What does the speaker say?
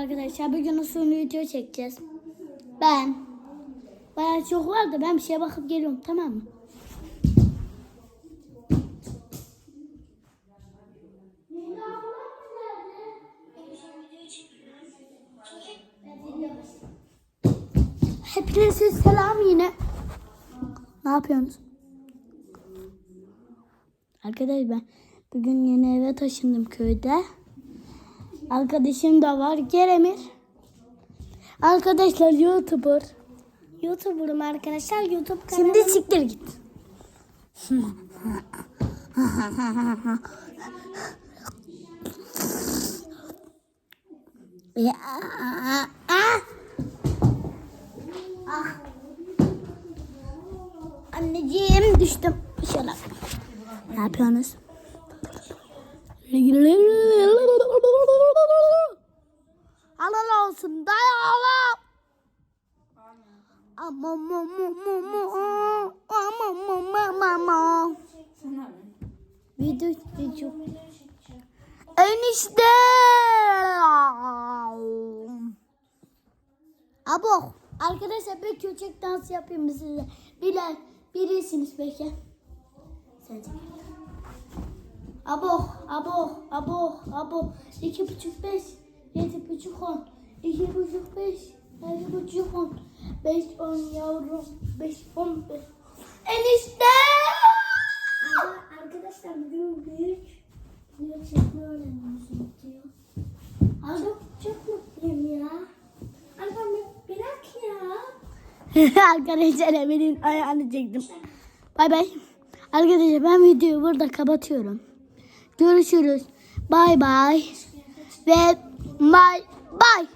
Arkadaşlar bugün uzun video çekeceğiz. Ben bayağı çok var da ben bir şeye bakıp geliyorum tamam mı? Hepinize selam yine. Ne yapıyorsunuz? Arkadaşlar ben bugün yeni eve taşındım köyde. Arkadaşım da var Keremir. Arkadaşlar YouTuber. YouTuber'ım arkadaşlar YouTube kanalı. Şimdi siktir git. ya, ah. Ah. Anneciğim düştüm. Şöyle. Ne yapıyorsunuz? Olsun dayı hala. Ama ma ma ma ma ama ma ma ma ma. Video video. Enişte. Abo. Arkadaşlar bir köçek dansı yapayım size? Bilen birisiniz peki. Sen. Abo, abo, abo, abo. İki buçuk beş, yedi buçuk on. İki buçuk beş, yedi buçuk on. Beş on yavrum, beş on beş. Enişte! Arkadaşlar bugün büyük büyük çekme öğrenmemiz gerekiyor. Abi çok mutluyum ya. Anne bırak ya. Arkadaşlar Emir'in ayağını çektim. Bay bay. Arkadaşlar ben videoyu burada kapatıyorum. Görüşürüz. Bay bay. Ve bay bay.